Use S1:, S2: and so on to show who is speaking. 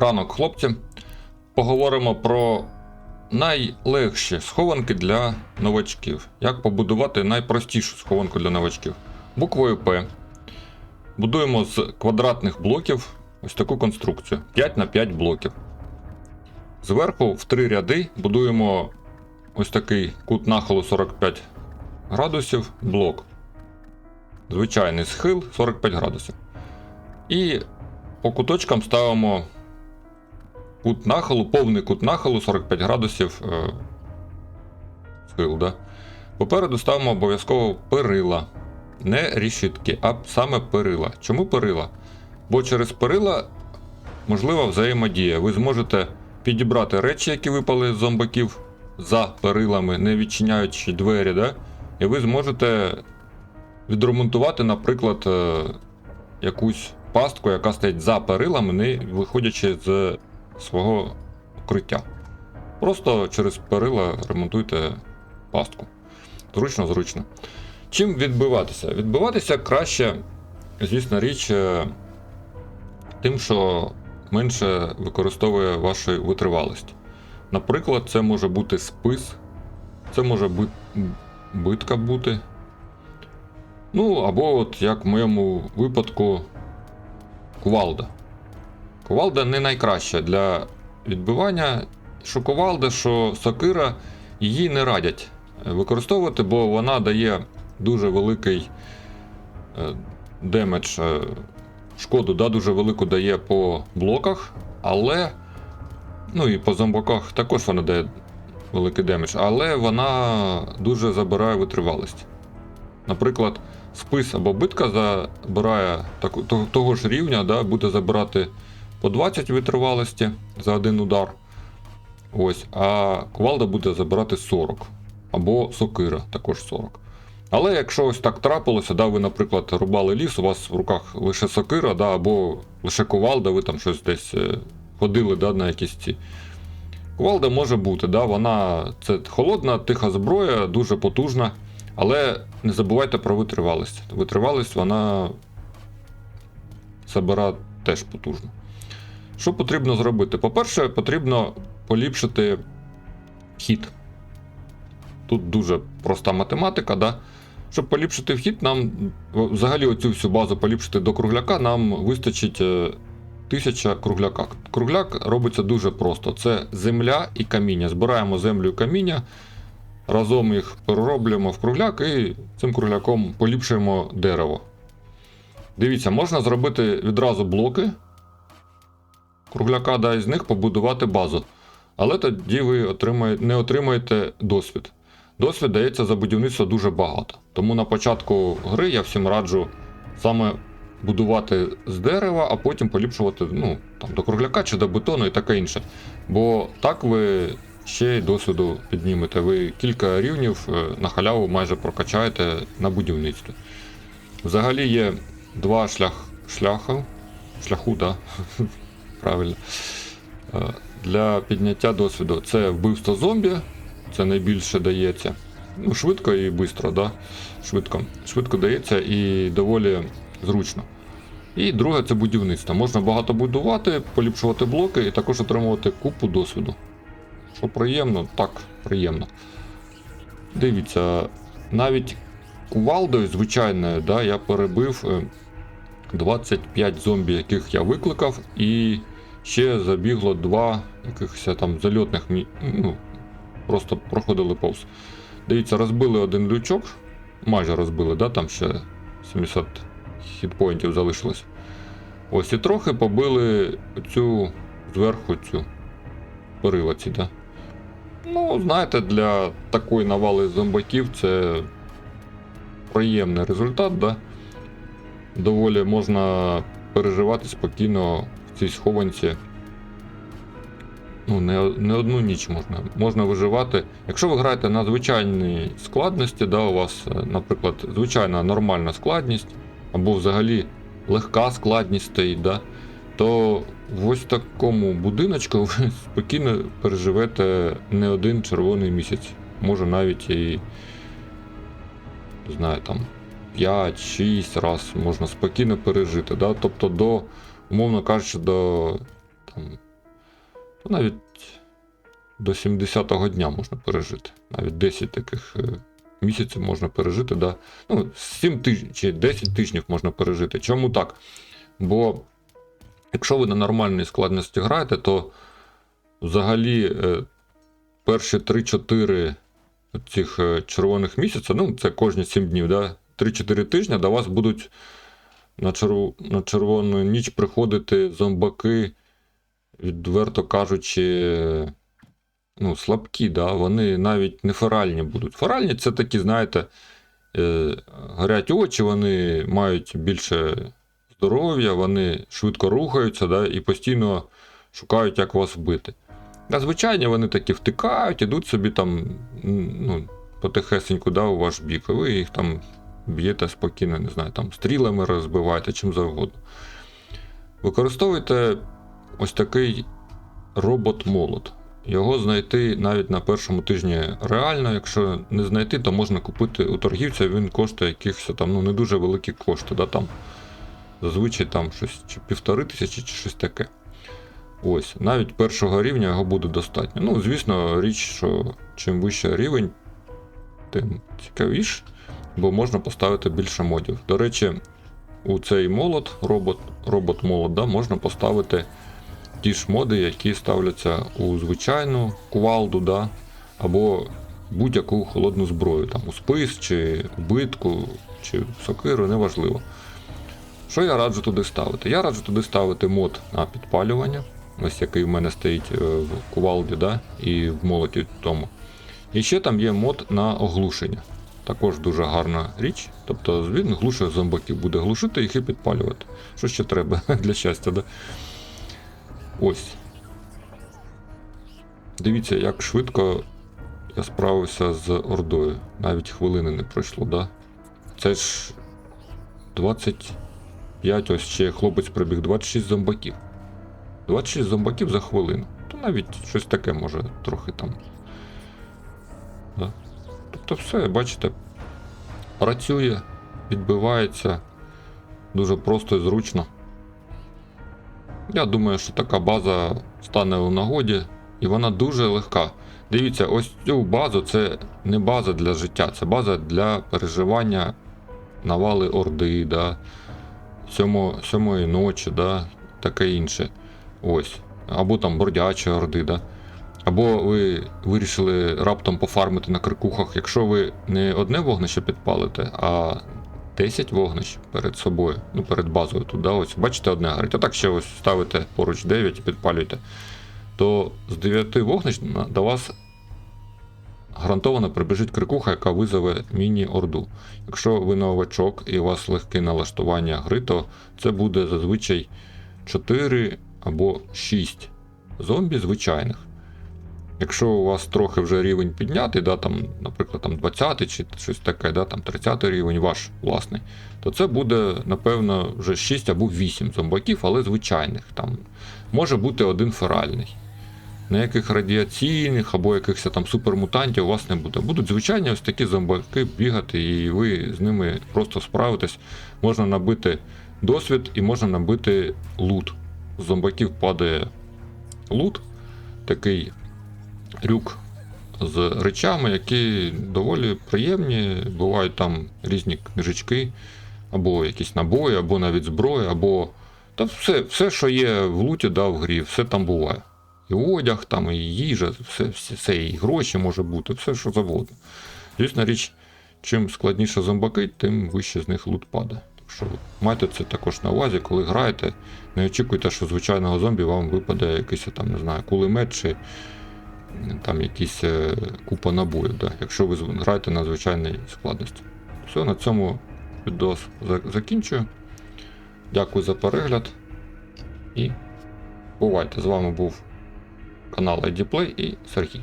S1: Ранок, хлопці. Поговоримо про найлегші схованки для новачків. Як побудувати найпростішу схованку для новачків. Буквою П. Будуємо з квадратних блоків ось таку конструкцію: 5 на 5 блоків. Зверху в три ряди будуємо ось такий кут нахилу 45 градусів блок. Звичайний схил 45 градусів. І по куточкам ставимо кут нахилу, повний кут нахилу 45 градусів е, схил. Да? Попереду ставимо обов'язково перила. Не рішітки, а саме перила. Чому перила? Бо через перила можлива взаємодія. Ви зможете підібрати речі, які випали з зомбаків за перилами, не відчиняючи двері, да? і ви зможете відремонтувати, наприклад, е, якусь пастку, яка стоїть за перилами, не виходячи з свого укриття. Просто через перила ремонтуйте пастку. Зручно, зручно. Чим відбиватися? Відбиватися краще, звісно, річ, е, тим, що менше використовує вашої витривалості. Наприклад, це може бути спис, це може бу- битка бути. Ну, або, от як в моєму випадку, кувалда. Кувалда не найкраща для відбивання. Що кувалда, що сокира, її не радять е, використовувати, бо вона дає дуже великий е, демедж, е, шкоду, да, дуже велику дає по блоках, але. Ну і по зомбаках також вона дає великий демедж, але вона дуже забирає витривалість. Наприклад, спис або битка забирає того ж рівня, да, буде забирати по 20 витривалості за один удар. Ось, а кувалда буде забирати 40. Або сокира також 40. Але якщо ось так трапилося, да, ви, наприклад, рубали ліс, у вас в руках лише сокира, да, або лише кувалда, ви там щось десь е, ходили да, на якісь ці. Кувалда може бути, да, вона це холодна, тиха зброя, дуже потужна. Але не забувайте про витривалість. Витривалість вона забира теж потужно. Що потрібно зробити? По-перше, потрібно поліпшити хід. Тут дуже проста математика, да? Щоб поліпшити вхід, нам взагалі оцю всю базу поліпшити до кругляка, нам вистачить е, тисяча кругляка. Кругляк робиться дуже просто: це земля і каміння. Збираємо землю і каміння, разом їх перероблюємо в кругляк і цим кругляком поліпшуємо дерево. Дивіться, можна зробити відразу блоки кругляка, да, і з них побудувати базу. Але тоді ви отримаєте, не отримаєте досвід. Досвід дається за будівництво дуже багато. Тому на початку гри я всім раджу саме будувати з дерева, а потім поліпшувати ну, там, до кругляка чи до бетону і таке інше. Бо так ви ще й досвіду піднімете. Ви кілька рівнів е, на халяву майже прокачаєте на будівництві. Взагалі є два шлях, шляхи, шляху, да? правильно. Е, Для підняття досвіду. Це вбивство зомбі, це найбільше дається. Ну, швидко і швидко, да? швидко. Швидко дається і доволі зручно. І друге це будівництво. Можна багато будувати, поліпшувати блоки і також отримувати купу досвіду. Що приємно, так, приємно. Дивіться, навіть кувалдою звичайною, да, я перебив е, 25 зомбі, яких я викликав, і ще забігло два якихось там зальотних ну, просто проходили повз. Дивіться, розбили один лючок, майже розбили, да, там ще 70 хітпоінтів залишилось. Ось і трохи побили цю зверху цю перила ці, да. Ну, знаєте, для такої навали зомбаків це приємний результат, да. Доволі можна переживати спокійно цій схованці. Ну, не, не одну ніч можна. Можна виживати. Якщо ви граєте на звичайній складності, да, у вас, е, наприклад, звичайна нормальна складність, або взагалі легка складність стоїть, да, то в ось такому будиночку ви спокійно переживете не один червоний місяць. Може навіть і знаю, там 5-6 раз можна спокійно пережити. Да? Тобто до, умовно кажучи, до там, навіть до 70-го дня можна пережити. Навіть 10 таких е, місяців можна пережити. Да? Ну, 7 тижнів чи 10 тижнів можна пережити. Чому так? Бо якщо ви на нормальній складності граєте, то взагалі е, перші 3-4 цих е, червоних місяця, ну це кожні 7 днів, да? 3-4 тижні до вас будуть на, черв... на червону ніч приходити зомбаки, відверто кажучи, ну, слабкі, да? вони навіть не феральні будуть. Феральні це такі, знаєте, е, горять очі, вони мають більше здоров'я, вони швидко рухаються да? і постійно шукають, як вас вбити. А звичайно, вони такі втикають, ідуть собі там ну, потихесеньку да, у ваш бік, і ви їх там б'єте спокійно, не знаю, там стрілами розбиваєте, чим завгодно. Використовуйте ось такий робот-молот. Його знайти навіть на першому тижні реально. Якщо не знайти, то можна купити у торгівця, він коштує якихось там ну, не дуже великі кошти. Да, там, зазвичай там щось чи півтори тисячі, чи щось таке. Ось, навіть першого рівня його буде достатньо. Ну, звісно, річ, що чим вищий рівень, тим цікавіше, бо можна поставити більше модів. До речі, у цей молот, робот, робот-молот, да, можна поставити ті ж моди, які ставляться у звичайну кувалду, да, або будь-яку холодну зброю, там у спис, чи битку, чи сокиру, неважливо. Що я раджу туди ставити? Я раджу туди ставити мод на підпалювання, ось який в мене стоїть е, в кувалді, да, і в молоті тому. І ще там є мод на оглушення. Також дуже гарна річ. Тобто він глушує зомбаків, буде глушити їх і підпалювати. Що ще треба для щастя, да? Ось. Дивіться, як швидко я справився з Ордою. Навіть хвилини не пройшло, да? Це ж 25, ось ще хлопець прибіг 26 зомбаків. 26 зомбаків за хвилину. То навіть щось таке може трохи там. Да? Тобто все, бачите, працює, відбивається дуже просто і зручно. Я думаю, що така база стане у нагоді, і вона дуже легка. Дивіться, ось цю базу це не база для життя, це база для переживання навали Орди, да, сьомо, сьомої ночі, да, таке інше. Ось. Або там бродячі орди, да. Або ви вирішили раптом пофармити на крикухах, якщо ви не одне вогнище підпалите, а 10 вогнищ перед собою, ну перед базою тут, да, ось, бачите, одне горить, а так ще ось ставите поруч 9 і підпалюєте, то з 9 вогнищ до вас гарантовано прибіжить крикуха, яка визове міні-орду. Якщо ви новачок і у вас легке налаштування гри, то це буде зазвичай 4 або 6 зомбі звичайних. Якщо у вас трохи вже рівень піднятий, да, там, наприклад, там 20 чи щось таке, да, там 30 рівень ваш власний, то це буде, напевно, вже 6 або 8 зомбаків, але звичайних. Там Може бути один феральний. Ніяких радіаційних або якихось там супермутантів у вас не буде. Будуть звичайні ось такі зомбаки бігати, і ви з ними просто справитесь. Можна набити досвід і можна набити лут. З зомбаків падає лут, такий рюк з речами, які доволі приємні. Бувають там різні книжечки, або якісь набої, або навіть зброя, або. Та все, все, що є в луті, да, в грі, все там буває. І одяг, там, і їжа, все, все, все, і гроші може бути, все, що завгодно. Звісно, річ, чим складніше зомбаки, тим вище з них лут падає. Так що майте це також на увазі, коли граєте. Не очікуйте, що звичайного зомбі вам випаде якийсь там, не знаю, кулемет чи там якісь е, купа набою, да, якщо ви граєте на звичайній складності. Все, на цьому відос закінчую. Дякую за перегляд. І бувайте! З вами був канал IDPlay і Сергій.